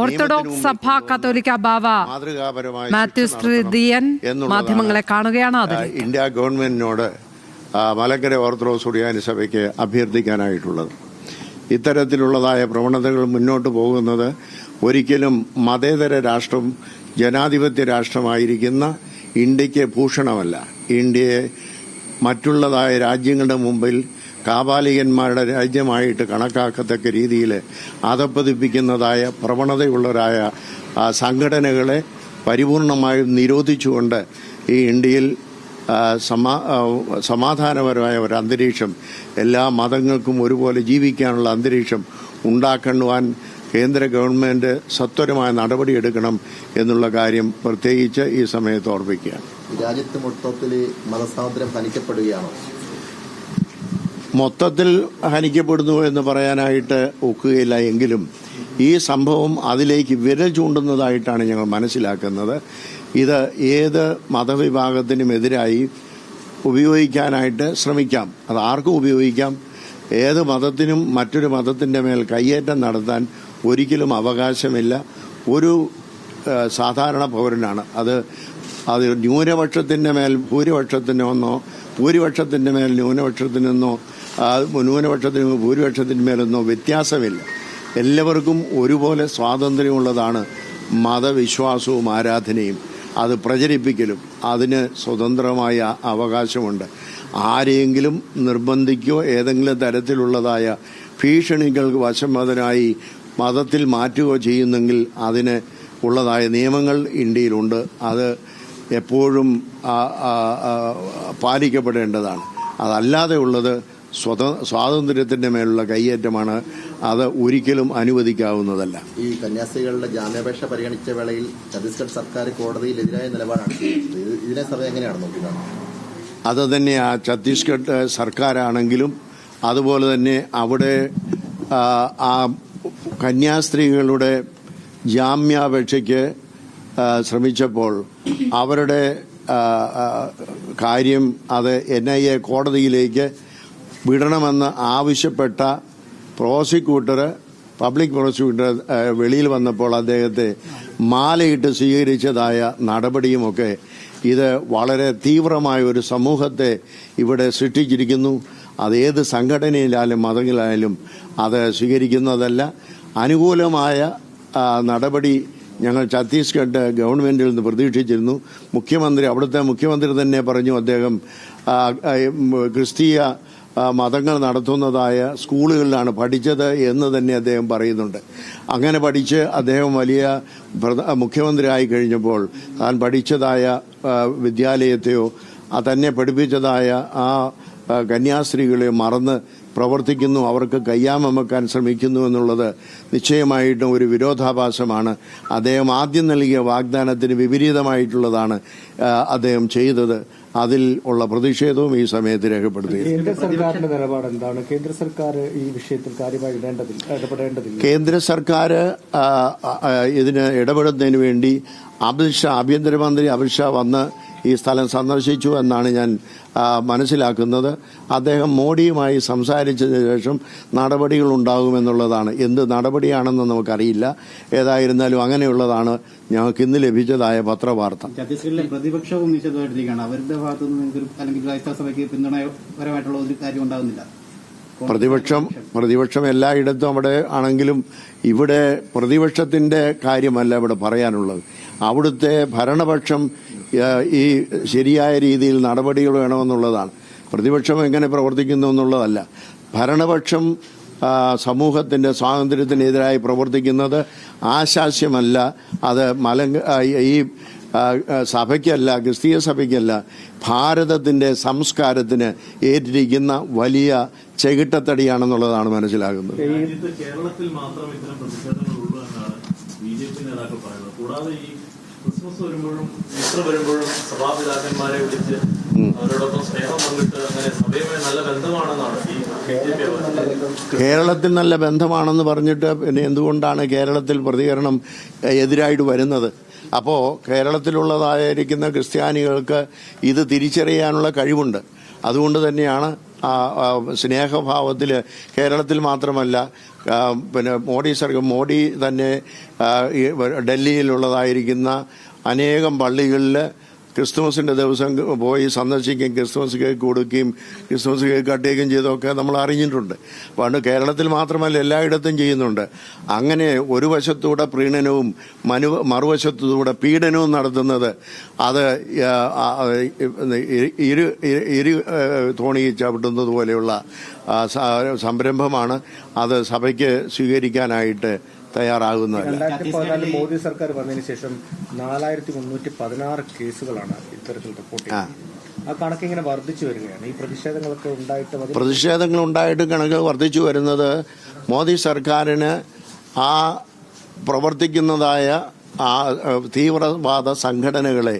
Orthodox സഭ കത്തോലിക്ക ബാവ മാത്യു സ്ത്രീയൻ മാധ്യമങ്ങളെ കാണുകയാണ് ഇന്ത്യ ഗവൺമെന്റിനോട് മലക്കര മലങ്കര ഓർത്തഡോക്സ് ഉടിയാനി സഭയ്ക്ക് അഭ്യർത്ഥിക്കാനായിട്ടുള്ളത്. ഇത്തരത്തിലുള്ളതായ പ്രവണതകൾ മുന്നോട്ട് പോകുന്നത് ഒരിക്കലും മതേതര രാഷ്ട്രം ജനാധിപത്യ രാഷ്ട്രമായിരിക്കുന്ന ഇന്ത്യയ്ക്ക് ഭൂഷണമല്ല. ഇന്ത്യയെ മറ്റുള്ളതായ രാജ്യങ്ങളുടെ മുമ്പിൽ കാപാലികന്മാരുടെ രാജ്യമായിട്ട് കണക്കാക്കത്തക്ക രീതിയിൽ അധപ്പതിപ്പിക്കുന്നതായ പ്രവണതയുള്ളവരായ സംഘടനകളെ പരിപൂർണമായും നിരോധിച്ചുകൊണ്ട് ഈ ഇന്ത്യയിൽ സമാധാനപരമായ ഒരു അന്തരീക്ഷം എല്ലാ മതങ്ങൾക്കും ഒരുപോലെ ജീവിക്കാനുള്ള അന്തരീക്ഷം ഉണ്ടാക്കുവാൻ കേന്ദ്ര ഗവൺമെന്റ് സത്വരമായ നടപടിയെടുക്കണം എന്നുള്ള കാര്യം പ്രത്യേകിച്ച് ഈ സമയത്ത് ഓർമ്മിക്കുകയാണ്. രാജ്യത്ത് മൊത്തത്തിൽ മതസ്വാതന്ത്ര്യം ഹനിക്കപ്പെടുകയാണോ മൊത്തത്തിൽ ഹനിക്കപ്പെടുന്നു എന്ന് പറയാനായിട്ട് ഒക്കുകയില്ല എങ്കിലും ഈ സംഭവം അതിലേക്ക് വിരൽ ചൂണ്ടുന്നതായിട്ടാണ് ഞങ്ങൾ മനസ്സിലാക്കുന്നത്. ഇത് ഏത് മതവിഭാഗത്തിനുമെതിരായി ഉപയോഗിക്കാനായിട്ട് ശ്രമിക്കാം. അത് ആർക്കും ഉപയോഗിക്കാം. ഏത് മതത്തിനും മറ്റൊരു മതത്തിന്റെ മേൽ കയ്യേറ്റം നടത്താൻ ഒരിക്കലും അവകാശമില്ല. ഒരു സാധാരണ പൗരനാണ്. അത് അത് ന്യൂനപക്ഷത്തിന്റെ മേൽ ഭൂരിപക്ഷത്തിനൊന്നോ ഭൂരിപക്ഷത്തിന്റെ മേൽ ന്യൂനപക്ഷത്തിനൊന്നോ ന്യൂനപക്ഷത്തിന് ഭൂരിപക്ഷത്തിന്മേലൊന്നും മേലൊന്നോ വ്യത്യാസമില്ല. എല്ലാവർക്കും ഒരുപോലെ സ്വാതന്ത്ര്യമുള്ളതാണ് മതവിശ്വാസവും ആരാധനയും. അത് പ്രചരിപ്പിക്കലും അതിന് സ്വതന്ത്രമായ അവകാശമുണ്ട്. ആരെയെങ്കിലും നിർബന്ധിക്കോ ഏതെങ്കിലും തരത്തിലുള്ളതായ ഭീഷണികൾക്ക് വശംവദനായി മതത്തിൽ മാറ്റുകയോ ചെയ്യുന്നെങ്കിൽ അതിന് ഉള്ളതായ നിയമങ്ങൾ ഇന്ത്യയിലുണ്ട്. അത് എപ്പോഴും ആ, ആ, ആ, പാലിക്കപ്പെടേണ്ടതാണ്. അതല്ലാതെ ഉള്ളത് സ്വത സ്വാതന്ത്ര്യത്തിന്റെ മേലുള്ള കയ്യേറ്റമാണ് അത് ഒരിക്കലും അനുവദിക്കാവുന്നതല്ല. ഈ കന്യാസ്ത്രീകളുടെ ജാമ്യാപേക്ഷ പരിഗണിച്ച വേളയിൽ ഛത്തീസ്ഗഡ് സർക്കാർ കോടതിയിലെതിരായ നിലപാടാണ്. ഇതിനെ സഭ എങ്ങനെയാണ് നോക്കുന്നത് അത് തന്നെ ആ ഛത്തീസ്ഗഡ് സർക്കാരാണെങ്കിലും അതുപോലെ തന്നെ അവിടെ ആ, കന്യാസ്ത്രീകളുടെ ജാമ്യാപേക്ഷയ്ക്ക് ശ്രമിച്ചപ്പോൾ അവരുടെ കാര്യം അത് എൻ ഐ എ കോടതിയിലേക്ക് വിടണമെന്ന് ആവശ്യപ്പെട്ട പ്രോസിക്യൂട്ടർ പബ്ലിക് പ്രോസിക്യൂട്ടർ വെളിയിൽ വന്നപ്പോൾ അദ്ദേഹത്തെ മാലയിട്ട് സ്വീകരിച്ചതായ നടപടിയുമൊക്കെ ഇത് വളരെ തീവ്രമായ ഒരു സമൂഹത്തെ ഇവിടെ സൃഷ്ടിച്ചിരിക്കുന്നു. അത് ഏത് സംഘടനയിലായാലും മതങ്ങളിലായാലും അത് സ്വീകരിക്കുന്നതല്ല. അനുകൂലമായ നടപടി ഞങ്ങൾ ഛത്തീസ്ഗഡ് ഗവൺമെന്റിൽ നിന്ന് പ്രതീക്ഷിച്ചിരുന്നു. മുഖ്യമന്ത്രി അവിടുത്തെ മുഖ്യമന്ത്രി തന്നെ പറഞ്ഞു അദ്ദേഹം ക്രിസ്തീയ മതങ്ങൾ നടത്തുന്നതായ സ്കൂളുകളിലാണ് പഠിച്ചത് എന്ന് തന്നെ അദ്ദേഹം പറയുന്നുണ്ട്. അങ്ങനെ പഠിച്ച് അദ്ദേഹം വലിയ മുഖ്യമന്ത്രി മുഖ്യമന്ത്രിയായി കഴിഞ്ഞപ്പോൾ താൻ പഠിച്ചതായ വിദ്യാലയത്തെയോ തന്നെ പഠിപ്പിച്ചതായ ആ കന്യാസ്ത്രീകളെയോ കന്യാസ്ത്രീകളെ മറന്ന് പ്രവർത്തിക്കുന്നു അവർക്ക് കയ്യാമക്കാൻ ശ്രമിക്കുന്നു എന്നുള്ളത് നിശ്ചയമായിട്ടും ഒരു വിരോധാഭാസമാണ്. അദ്ദേഹം ആദ്യം നൽകിയ വാഗ്ദാനത്തിന് വിപരീതമായിട്ടുള്ളതാണ് അദ്ദേഹം ചെയ്തത്. അതിൽ ഉള്ള പ്രതിഷേധവും ഈ സമയത്ത് രേഖപ്പെടുത്തി. കേന്ദ്ര സർക്കാരിന്റെ നിലപാട് എന്താണ് കേന്ദ്ര സർക്കാർ ഈ വിഷയത്തിൽ കാര്യമായി ഇടപെടേണ്ടതില്ല. കേന്ദ്ര സർക്കാർ ഇതിന് ഇടപെടുന്നതിന് വേണ്ടി അമിത്ഷാ ആഭ്യന്തരമന്ത്രി അമിത്ഷാ വന്ന് ഈ സ്ഥലം സന്ദർശിച്ചു എന്നാണ് ഞാൻ മനസ്സിലാക്കുന്നത്. അദ്ദേഹം മോഡിയുമായി സംസാരിച്ചതിന് ശേഷം നടപടികൾ ഉണ്ടാകുമെന്നുള്ളതാണ്. എന്ത് നടപടിയാണെന്ന് നമുക്കറിയില്ല. ഏതായിരുന്നാലും അങ്ങനെയുള്ളതാണ് ഞങ്ങൾക്ക് ഇന്ന് ലഭിച്ചതായ പത്രവാർത്ത. ഛത്തീസ്ഗഡിലെ പ്രതിപക്ഷവും അവരുടെ ഭാഗത്തുനിന്ന് അല്ലെങ്കിൽ സഭയ്ക്ക് പിന്തുണപരമായിട്ടുള്ള ഒരു കാര്യം ഉണ്ടാകുന്നില്ല. പ്രതിപക്ഷം പ്രതിപക്ഷം എല്ലായിടത്തും അവിടെ ആണെങ്കിലും ഇവിടെ പ്രതിപക്ഷത്തിന്റെ കാര്യമല്ല ഇവിടെ പറയാനുള്ളത്. അവിടുത്തെ ഭരണപക്ഷം ഈ ശരിയായ രീതിയിൽ നടപടികൾ വേണമെന്നുള്ളതാണ്. പ്രതിപക്ഷം എങ്ങനെ പ്രവർത്തിക്കുന്നു എന്നുള്ളതല്ല. ഭരണപക്ഷം സമൂഹത്തിന്റെ സ്വാതന്ത്ര്യത്തിനെതിരായി പ്രവർത്തിക്കുന്നത് ആശാസ്യമല്ല. അത് മലങ്ക ഈ സഭയ്ക്കല്ല ക്രിസ്തീയ സഭയ്ക്കല്ല ഭാരതത്തിന്റെ സംസ്കാരത്തിന് ഏറ്റിരിക്കുന്ന വലിയ ചെകിട്ടത്തടിയാണെന്നുള്ളതാണ് മനസ്സിലാകുന്നത്. കേരളത്തിൽ മാത്രം ഇത്തരം പ്രതിഷേധങ്ങളുള്ളൂ എന്നാണ് ബി ജെ പി നേതാക്കൾ പറയുന്നത്. കൂടാതെ ഈ ക്രിസ്മസ് വരുമ്പോഴും ഈസ്റ്റർ വരുമ്പോഴും സഭാപിതാക്കന്മാരെ വിളിച്ച് അവരോടൊപ്പം സ്നേഹം പങ്കിട്ട് അങ്ങനെ സഭയുമായി നല്ല ബന്ധമാണെന്നാണ് ഈ കേരളത്തിൽ നല്ല ബന്ധമാണെന്ന് പറഞ്ഞിട്ട് പിന്നെ എന്തുകൊണ്ടാണ് കേരളത്തിൽ പ്രതികരണം എതിരായിട്ട് വരുന്നത്? അപ്പോൾ കേരളത്തിലുള്ളതായിരിക്കുന്ന ക്രിസ്ത്യാനികൾക്ക് ഇത് തിരിച്ചറിയാനുള്ള കഴിവുണ്ട്. അതുകൊണ്ട് തന്നെയാണ് സ്നേഹഭാവത്തിൽ കേരളത്തിൽ മാത്രമല്ല പിന്നെ മോഡി സർക്കാർ മോഡി തന്നെ ഡൽഹിയിലുള്ളതായിരിക്കുന്ന അനേകം പള്ളികളിൽ ക്രിസ്തുമസിന്റെ ദിവസം പോയി സന്ദർശിക്കുകയും ക്രിസ്തുമസ് കേക്ക് കൊടുക്കുകയും ക്രിസ്തുമസ് കേക്ക് കട്ടിയൊക്കെയും ചെയ്തൊക്കെ നമ്മൾ അറിഞ്ഞിട്ടുണ്ട്. പണ്ട് കേരളത്തിൽ മാത്രമല്ല എല്ലായിടത്തും ചെയ്യുന്നുണ്ട്. അങ്ങനെ ഒരു വശത്തൂടെ പ്രീണനവും മനു മറുവശത്തൂടെ പീഡനവും നടത്തുന്നത് അത് ഇരു- ഇരു തോണി ചവിട്ടുന്നത് പോലെയുള്ള സംരംഭമാണ്. അത് സഭയ്ക്ക് സ്വീകരിക്കാനായിട്ട് തയ്യാറാകുന്നതല്ല. രണ്ടായിരത്തി പതിനാലിൽ മോദി സർക്കാർ വന്നതിന് ശേഷം നാലായിരത്തി മുന്നൂറ്റി പതിനാറ് കേസുകളാണ് ഇത്തരത്തിൽ റിപ്പോർട്ട് ആ. കണക്ക് ഇങ്ങനെ വർദ്ധിച്ചു വരികയാണ്. ഈ പ്രതിഷേധങ്ങളൊക്കെ ഉണ്ടായിട്ട് പ്രതിഷേധങ്ങൾ ഉണ്ടായിട്ട് കണക്ക് വർദ്ധിച്ചു വരുന്നത് മോദി സർക്കാരിന് ആ പ്രവർത്തിക്കുന്നതായ ആ തീവ്രവാദ സംഘടനകളെ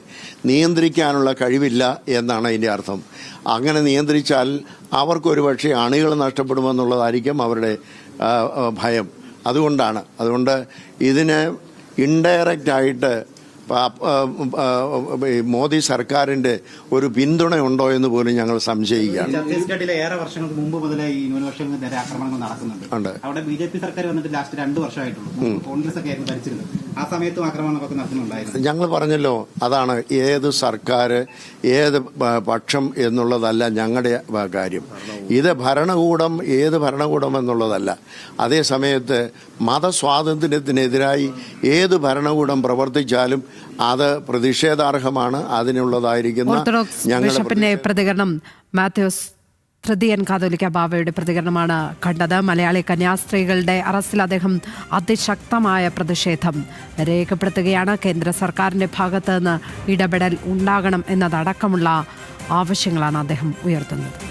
നിയന്ത്രിക്കാനുള്ള കഴിവില്ല എന്നാണ് അതിന്റെ അർത്ഥം. അങ്ങനെ നിയന്ത്രിച്ചാൽ അവർക്കൊരു പക്ഷേ അണികൾ നഷ്ടപ്പെടുമെന്നുള്ളതായിരിക്കും അവരുടെ ഭയം. അതുകൊണ്ടാണ്. അതുകൊണ്ട് ഇതിന് ഇൻഡയറക്റ്റ് ആയിട്ട് മോദി സർക്കാരിന്റെ ഒരു പിന്തുണ ഉണ്ടോ എന്ന് പോലും ഞങ്ങൾ സംശയിക്കുകയാണ്. ഛത്തീസ്ഗഡിലെ ഏറെ വർഷങ്ങൾക്ക് മുമ്പ് മുതലേ ഈ ന്യൂനപക്ഷങ്ങൾക്ക് നേരെ ആക്രമണങ്ങൾ നടക്കുന്നുണ്ട്. അവിടെ ബി ജെ പി സർക്കാർ വന്നിട്ട് ലാസ്റ്റ് രണ്ട് വർഷമായിട്ടുള്ളൂ. കോൺഗ്രസ് ഒക്കെ ആയിരുന്നു ഭരിച്ചിരുന്നത്. ആ സമയത്തും ആക്രമണങ്ങളൊക്കെ നടത്തുന്നുണ്ടായിരുന്നു ഞങ്ങൾ പറഞ്ഞല്ലോ അതാണ് ഏത് സർക്കാർ ഏത് പക്ഷം എന്നുള്ളതല്ല ഞങ്ങളുടെ കാര്യം. ഇത് ഭരണകൂടം ഏത് ഭരണകൂടം എന്നുള്ളതല്ല. അതേ സമയത്ത് മതസ്വാതന്ത്ര്യത്തിനെതിരായി ഏത് ഭരണകൂടം പ്രവർത്തിച്ചാലും അത് പ്രതിഷേധാർഹമാണ്. അതിനുള്ളതായിരിക്കുന്ന ഞങ്ങളുടെ പ്രതികരണം മാത്യൂസ് തൃതീയൻ കാതോലിക്ക ബാവയുടെ പ്രതികരണമാണ് കണ്ടത്. മലയാളി കന്യാസ്ത്രീകളുടെ അറസ്റ്റിൽ അദ്ദേഹം അതിശക്തമായ പ്രതിഷേധം രേഖപ്പെടുത്തുകയാണ്. കേന്ദ്ര സർക്കാരിന്റെ ഭാഗത്ത് നിന്ന് ഇടപെടൽ ഉണ്ടാകണം എന്നതടക്കമുള്ള ആവശ്യങ്ങളാണ് അദ്ദേഹം ഉയർത്തുന്നത്.